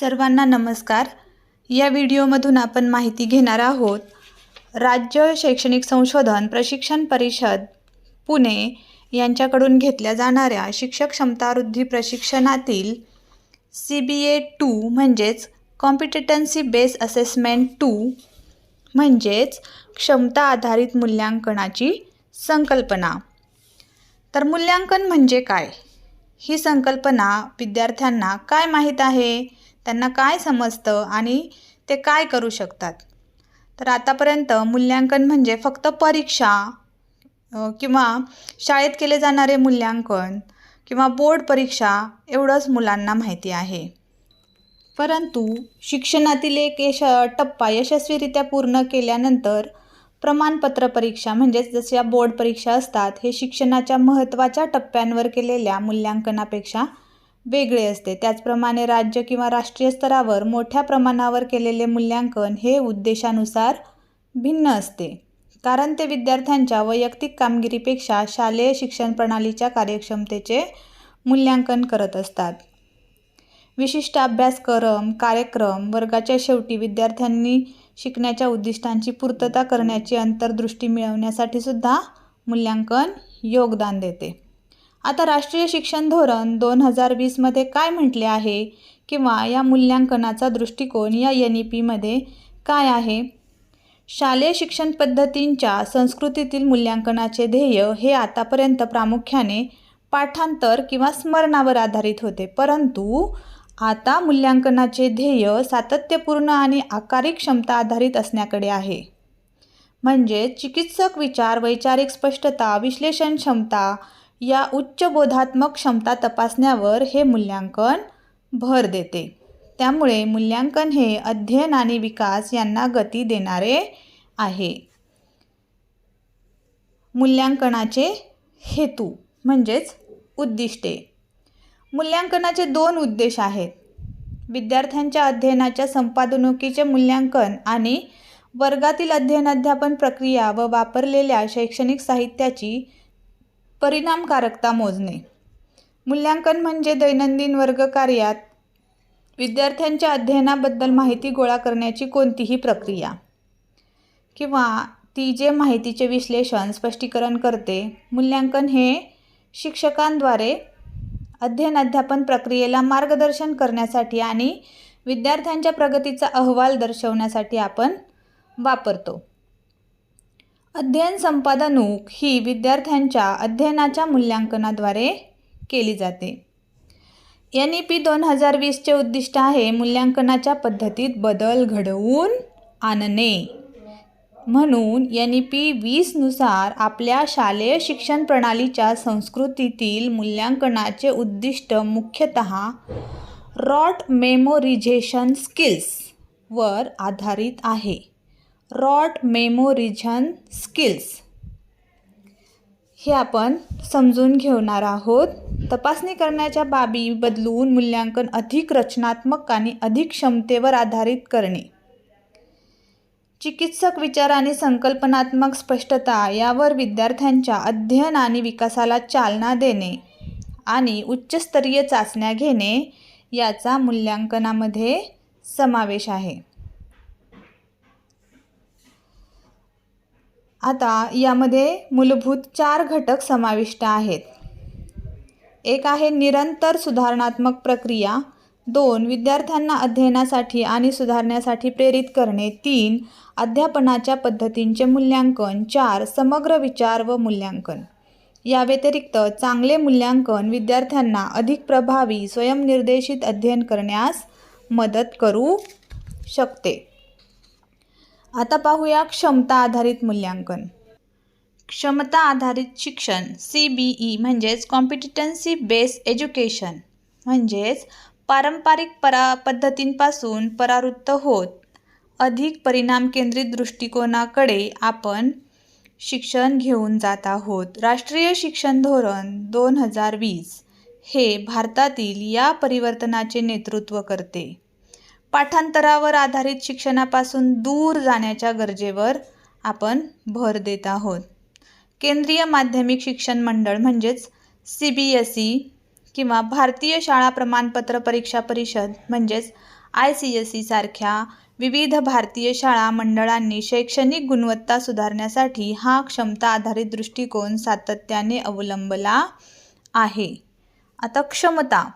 सर्वांना नमस्कार. या व्हिडिओमधून आपण माहिती घेणार आहोत राज्य शैक्षणिक संशोधन प्रशिक्षण परिषद पुणे यांच्याकडून घेतल्या जाणाऱ्या शिक्षक क्षमतावृद्धी प्रशिक्षणातील सी बी ए टू म्हणजेच कॉम्पिटेटन्सी बेस असेसमेंट टू म्हणजेच क्षमता आधारित मूल्यांकनाची संकल्पना. तर मूल्यांकन म्हणजे काय? ही संकल्पना विद्यार्थ्यांना काय माहीत आहे? त्यांना काय समजतं आणि ते काय करू शकतात? तर आतापर्यंत मूल्यांकन म्हणजे फक्त परीक्षा किंवा शाळेत केले जाणारे मूल्यांकन किंवा बोर्ड परीक्षा एवढंच मुलांना माहिती आहे. परंतु शिक्षणातील एक यश टप्पा यशस्वीरित्या पूर्ण केल्यानंतर प्रमाणपत्र परीक्षा म्हणजेच जशा बोर्ड परीक्षा असतात हे शिक्षणाच्या महत्त्वाच्या टप्प्यांवर केलेल्या मूल्यांकनापेक्षा वेगळे असते. त्याचप्रमाणे राज्य किंवा राष्ट्रीय स्तरावर मोठ्या प्रमाणावर केलेले मूल्यांकन हे उद्देशानुसार भिन्न असते. कारण ते विद्यार्थ्यांच्या वैयक्तिक कामगिरीपेक्षा शालेय शिक्षण प्रणालीच्या कार्यक्षमतेचे मूल्यांकन करत असतात. विशिष्ट अभ्यासक्रम कार्यक्रम वर्गाच्या शेवटी विद्यार्थ्यांनी शिकण्याच्या उद्दिष्टांची पूर्तता करण्याची अंतर्दृष्टी मिळवण्यासाठी सुद्धा मूल्यांकन योगदान देते. आता राष्ट्रीय शिक्षण धोरण दोन हजार वीसमध्ये काय म्हटले आहे? किंवा या मूल्यांकनाचा दृष्टिकोन या एन ई पीमध्ये काय आहे? शालेय शिक्षण पद्धतींच्या संस्कृतीतील मूल्यांकनाचे ध्येय हे आतापर्यंत प्रामुख्याने पाठांतर किंवा स्मरणावर आधारित होते. परंतु आता मूल्यांकनाचे ध्येय सातत्यपूर्ण आणि आकारिक क्षमता आधारित असण्याकडे आहे. म्हणजे चिकित्सक विचार वैचारिक स्पष्टता विश्लेषण क्षमता या उच्च बोधात्मक क्षमता तपासण्यावर हे मूल्यांकन भर देते. त्यामुळे मूल्यांकन हे अध्ययन आणि विकास यांना गती देणारे आहे. मूल्यांकनाचे हेतू म्हणजेच उद्दिष्टे. मूल्यांकनाचे दोन उद्देश आहेत. विद्यार्थ्यांच्या अध्ययनाच्या संपादनुकीचे मूल्यांकन आणि वर्गातील अध्ययन अध्यापन प्रक्रिया व वापरलेल्या शैक्षणिक साहित्याची परिणामकारकता मोजणे. मूल्यांकन म्हणजे दैनंदिन वर्गकार्यात विद्यार्थ्यांच्या अध्ययनाबद्दल माहिती गोळा करण्याची कोणतीही प्रक्रिया. किंवा ती जे माहितीचे विश्लेषण स्पष्टीकरण करते मूल्यांकन हे शिक्षकांद्वारे अध्ययन अध्यापन प्रक्रियेला मार्गदर्शन करण्यासाठी आणि विद्यार्थ्यांच्या प्रगतीचा अहवाल दर्शवण्यासाठी आपण वापरतो. अध्ययन संपादनूक ही विद्यार्थ्यांच्या अध्ययनाच्या मूल्यांकनाद्वारे केली जाते. एन ई पी दोन हजार वीसचे उद्दिष्ट आहे मूल्यांकनाच्या पद्धतीत बदल घडवून आणणे. म्हणून एन ई पी वीसनुसार आपल्या शालेय शिक्षण प्रणालीच्या संस्कृतीतील मूल्यांकनाचे उद्दिष्ट मुख्यतः रॉट मेमोरिझेशन स्किल्सवर आधारित आहे. Rote memorization skills. हे आपण समजून घेणार आहोत. तपासणी करण्याच्या बाबी बदलून मूल्यांकन अधिक रचनात्मक आणि अधिक क्षमतेवर आधारित करणे. चिकित्सक विचार आणि संकल्पनात्मक स्पष्टता यावर विद्यार्थ्यांच्या अध्ययन आणि विकासाला चालना देणे आणि उच्चस्तरीय चाचण्या घेणे याचा मूल्यांकनामध्ये समावेश आहे. आता यामध्ये मूलभूत चार घटक समाविष्ट आहेत. एक आहे निरंतर सुधारणात्मक प्रक्रिया. दोन विद्यार्थ्यांना अध्ययनासाठी आणि सुधारण्यासाठी प्रेरित करणे. तीन अध्यापनाच्या पद्धतींचे मूल्यांकन. चार समग्र विचार व मूल्यांकन. या व्यतिरिक्त चांगले मूल्यांकन विद्यार्थ्यांना अधिक प्रभावी स्वयंनिर्देशित अध्ययन करण्यास मदत करू शकते. आता पाहूया क्षमता आधारित मूल्यांकन. क्षमता आधारित शिक्षण सी बी ई म्हणजेच कॉम्पिटिटन्सी बेस एज्युकेशन म्हणजेच पारंपरिक परा पद्धतींपासून परावृत्त होत. अधिक परिणाम केंद्रित दृष्टिकोनाकडे आपण शिक्षण घेऊन जात आहोत. राष्ट्रीय शिक्षण धोरण दोन हजार वीस हे भारतातील या परिवर्तनाचे नेतृत्व करते. पाठांतरावर आधारित शिक्षणापासून दूर जाण्याच्या गरजेवर आपण भर देत आहोत. केंद्रीय माध्यमिक शिक्षण मंडळ म्हणजेच सी बी एस ई किंवा भारतीय शाळा प्रमाणपत्र परीक्षा परिषद म्हणजेच आय सी एस ई सारख्या विविध भारतीय शाळा मंडळांनी शैक्षणिक गुणवत्ता सुधारण्यासाठी हा क्षमता आधारित दृष्टिकोन सातत्याने अवलंबला आहे. आता क्षमता.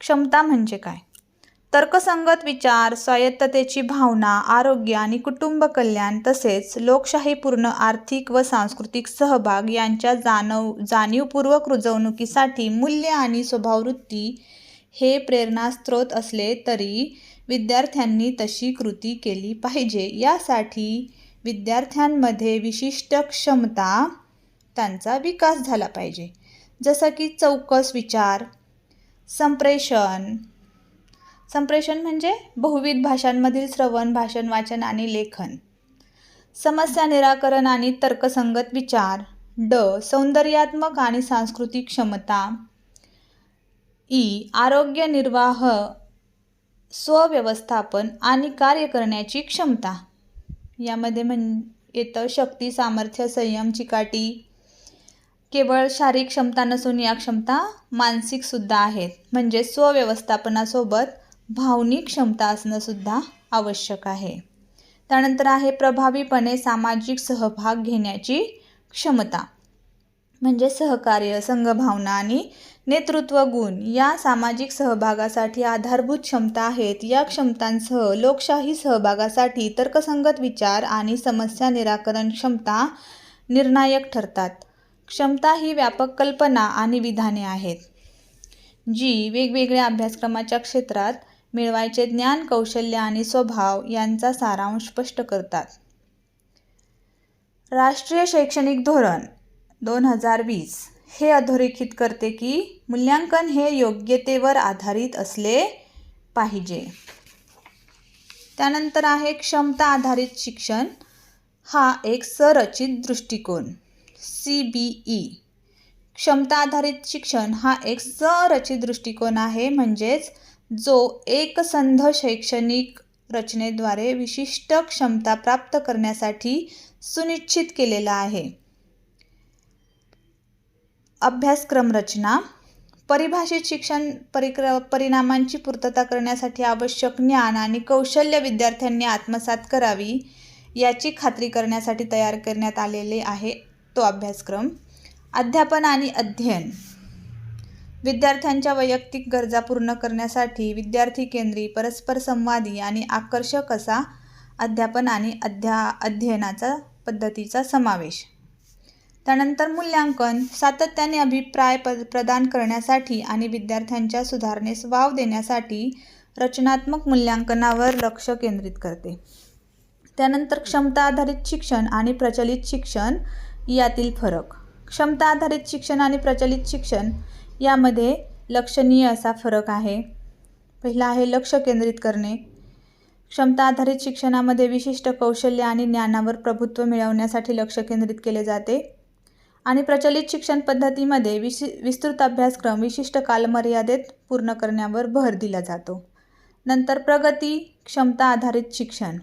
क्षमता म्हणजे काय? तर्कसंगत विचार स्वायत्ततेची भावना आरोग्य आणि कुटुंब कल्याण तसेच लोकशाहीपूर्ण आर्थिक व सांस्कृतिक सहभाग यांच्या जाणव जाणीवपूर्वक रुजवणुकीसाठी मूल्य आणि स्वभाववृत्ती हे प्रेरणास्त्रोत असले तरी विद्यार्थ्यांनी तशी कृती केली पाहिजे. यासाठी विद्यार्थ्यांमध्ये विशिष्ट क्षमता त्यांचा विकास झाला पाहिजे. जसं की चौकस विचार संप्रेषण संप्रेषण म्हणजे बहुविध भाषांमधील श्रवण भाषण वाचन आणि लेखन. समस्या निराकरण आणि तर्कसंगत विचार. ड. सौंदर्यात्मक आणि सांस्कृतिक क्षमता. ई. आरोग्य निर्वाह स्वव्यवस्थापन आणि कार्य करण्याची क्षमता. यामध्ये म्हण येतं शक्ती सामर्थ्य संयम चिकाटी. केवळ शारीरिक क्षमता नसून या क्षमता मानसिकसुद्धा आहेत. म्हणजे स्वव्यवस्थापनासोबत भावनिक क्षमता असणंसुद्धा आवश्यक आहे. त्यानंतर आहे प्रभावीपणे सामाजिक सहभाग घेण्याची क्षमता. म्हणजे सहकार्य संघभावना आणि नेतृत्व गुण या सामाजिक सहभागासाठी आधारभूत क्षमता आहेत. या क्षमतांसह लोकशाही सहभागासाठी तर्कसंगत विचार आणि समस्या निराकरण क्षमता निर्णायक ठरतात. क्षमता ही व्यापक कल्पना आणि विधाने आहेत जी वेगवेगळ्या अभ्यासक्रमाच्या क्षेत्रात मिळवायचे ज्ञान कौशल्य आणि स्वभाव यांचा सारांश स्पष्ट करतात. राष्ट्रीय शैक्षणिक धोरण दोन हजार वीस हे अधोरेखित करते की मूल्यांकन हे योग्यतेवर आधारित असले पाहिजे. त्यानंतर आहे क्षमता आधारित शिक्षण. हा एक संरचित दृष्टिकोन. C B E. क्षमता आधारित शिक्षण हा एक संरचित दृष्टिकोन आहे म्हणजेच जो एकसंध शैक्षणिक रचनेद्वारे विशिष्ट क्षमता प्राप्त करण्यासाठी सुनिश्चित केलेला आहे. अभ्यासक्रम रचना. परिभाषित शिक्षण परिक्र परिणामांची पूर्तता करण्यासाठी आवश्यक ज्ञान आणि कौशल्य विद्यार्थ्यांनी आत्मसात करावी याची खात्री करण्यासाठी तयार करण्यात आलेले आहे तो अभ्यासक्रम. अध्यापन आणि अध्ययन. विद्यार्थ्यांच्या वैयक्तिक गरजा पूर्ण करण्यासाठी विद्यार्थी केंद्री परस्पर संवादी आणि आकर्षक असा अध्यापन आणि अध्या अध्ययनाचा पद्धतीचा समावेश. त्यानंतर मूल्यांकन सातत्याने अभिप्राय प प्रदान करण्यासाठी आणि विद्यार्थ्यांच्या सुधारणेस वाव देण्यासाठी रचनात्मक मूल्यांकनावर लक्ष केंद्रित करते. त्यानंतर क्षमता आधारित शिक्षण आणि प्रचलित शिक्षण यातील फरक. क्षमता आधारित शिक्षण आणि प्रचलित शिक्षण यामध्ये लक्षणीय असा फरक आहे. पहिला आहे लक्ष केंद्रित करणे. क्षमता आधारित शिक्षणामध्ये विशिष्ट कौशल्य आणि ज्ञानावर प्रभुत्व मिळवण्यासाठी लक्ष केंद्रित केले जाते. आणि प्रचलित शिक्षण पद्धतीमध्ये विशि विस्तृत अभ्यासक्रम विशिष्ट कालमर्यादेत पूर्ण करण्यावर भर दिला जातो. नंतर प्रगती क्षमता आधारित शिक्षण.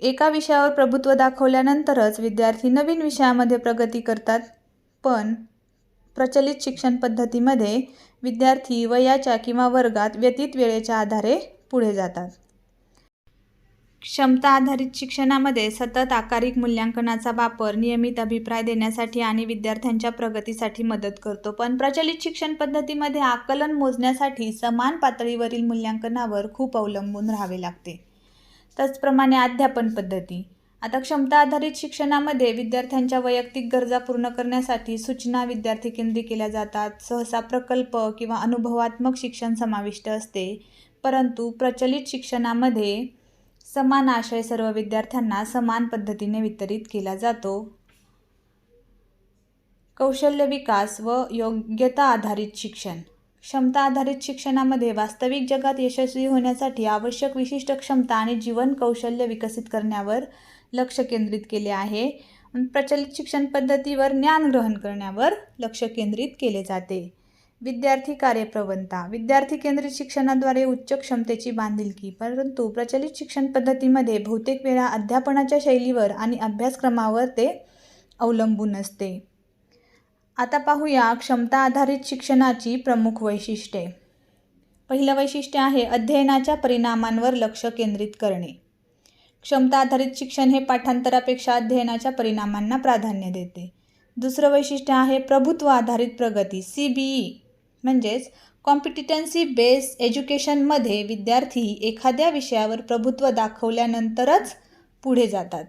एका विषयावर प्रभुत्व दाखवल्यानंतरच विद्यार्थी नवीन विषयामध्ये प्रगती करतात पण प्रचलित शिक्षण पद्धतीमध्ये विद्यार्थी वयाच्या किंवा वर्गात व्यतीत वेळेच्या आधारे पुढे जातात. क्षमता आधारित शिक्षणामध्ये सतत आकारिक मूल्यांकनाचा वापर नियमित अभिप्राय देण्यासाठी आणि विद्यार्थ्यांच्या प्रगतीसाठी मदत करतो. पण प्रचलित शिक्षण पद्धतीमध्ये आकलन मोजण्यासाठी समान पातळीवरील मूल्यांकनावर खूप अवलंबून राहावे लागते. त्याचप्रमाणे अध्यापन पद्धती. आता क्षमता आधारित शिक्षणामध्ये विद्यार्थ्यांच्या वैयक्तिक गरजा पूर्ण करण्यासाठी सूचना विद्यार्थी केंद्री केल्या जातात. सहसा प्रकल्प किंवा अनुभवात्मक शिक्षण समाविष्ट असते. परंतु प्रचलित शिक्षणामध्ये समान आशय सर्व विद्यार्थ्यांना समान पद्धतीने वितरित केला जातो. कौशल्य विकास व योग्यता आधारित शिक्षण. क्षमता आधारित शिक्षणामध्ये वास्तविक जगात यशस्वी होण्यासाठी आवश्यक विशिष्ट क्षमता आणि जीवन कौशल्य विकसित करण्यावर लक्ष केंद्रित केले आहे. प्रचलित शिक्षण पद्धतीवर ज्ञान ग्रहण करण्यावर लक्ष केंद्रित केले जाते. विद्यार्थी कार्यप्रवणता. विद्यार्थी केंद्रित शिक्षणाद्वारे उच्च क्षमतेची बांधिलकी परंतु प्रचलित शिक्षण पद्धतीमध्ये बहुतेक वेळा अध्यापनाच्या शैलीवर आणि अभ्यासक्रमावर ते अवलंबून असते. आता पाहूया क्षमता आधारित शिक्षणाची प्रमुख वैशिष्ट्ये. पहिलं वैशिष्ट्य आहे अध्ययनाच्या परिणामांवर लक्ष केंद्रित करणे. क्षमता आधारित शिक्षण हे पाठांतरापेक्षा अध्ययनाच्या परिणामांना प्राधान्य देते. दुसरं वैशिष्ट्य आहे प्रभुत्व आधारित प्रगती सी बी ई. म्हणजेच कॉम्पिटिटन्सी बेस एज्युकेशनमध्ये विद्यार्थी एखाद्या विषयावर प्रभुत्व दाखवल्यानंतरच पुढे जातात.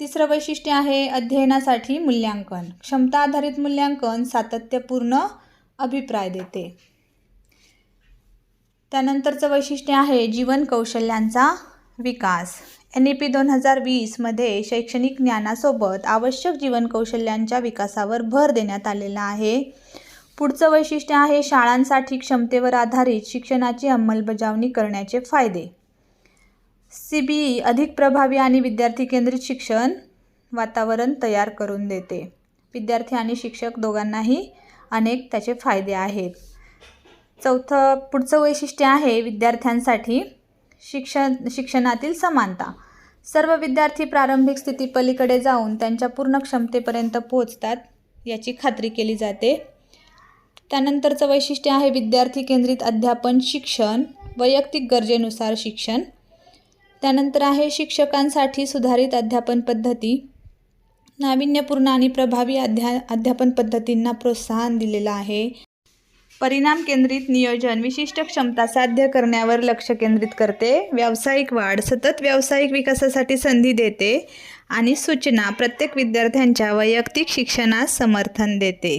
तिसरं वैशिष्ट्य आहे अध्ययनासाठी मूल्यांकन. क्षमता आधारित मूल्यांकन सातत्यपूर्ण अभिप्राय देते. त्यानंतरचं वैशिष्ट्य आहे जीवन कौशल्यांचा विकास. एन ई पी दोन हजार वीसमध्ये शैक्षणिक ज्ञानासोबत आवश्यक जीवन कौशल्यांच्या विकासावर भर देण्यात आलेला आहे. पुढचं वैशिष्ट्य आहे शाळांसाठी क्षमतेवर आधारित शिक्षणाची अंमलबजावणी करण्याचे फायदे. सी बी ई अधिक प्रभावी आणि विद्यार्थी केंद्रित शिक्षण वातावरण तयार करून देते. विद्यार्थी आणि शिक्षक दोघांनाही अनेक त्याचे फायदे आहेत. चौथं पुढचं वैशिष्ट्य आहे विद्यार्थ्यांसाठी शिक्षण शिक्षणातील समानता. सर्व विद्यार्थी प्रारंभिक स्थिती पलीकडे जाऊन त्यांच्या पूर्ण क्षमतेपर्यंत पोहोचतात याची खात्री केली जाते. त्यानंतरचं वैशिष्ट्य आहे विद्यार्थी केंद्रित अध्यापन शिक्षण वैयक्तिक गरजेनुसार शिक्षण. त्यानंतर आहे शिक्षकांसाठी सुधारित अध्यापन पद्धती. नाविन्यपूर्ण आणि प्रभावी अध्या अध्यापन पद्धतींना प्रोत्साहन दिलेलं आहे. परिणाम केंद्रित नियोजन विशिष्ट क्षमता साध्य करण्यावर लक्ष केंद्रित करते. व्यावसायिक वाढ सतत व्यावसायिक विकासासाठी संधी देते आणि सूचना प्रत्येक विद्यार्थ्यांच्या वैयक्तिक शिक्षणास समर्थन देते.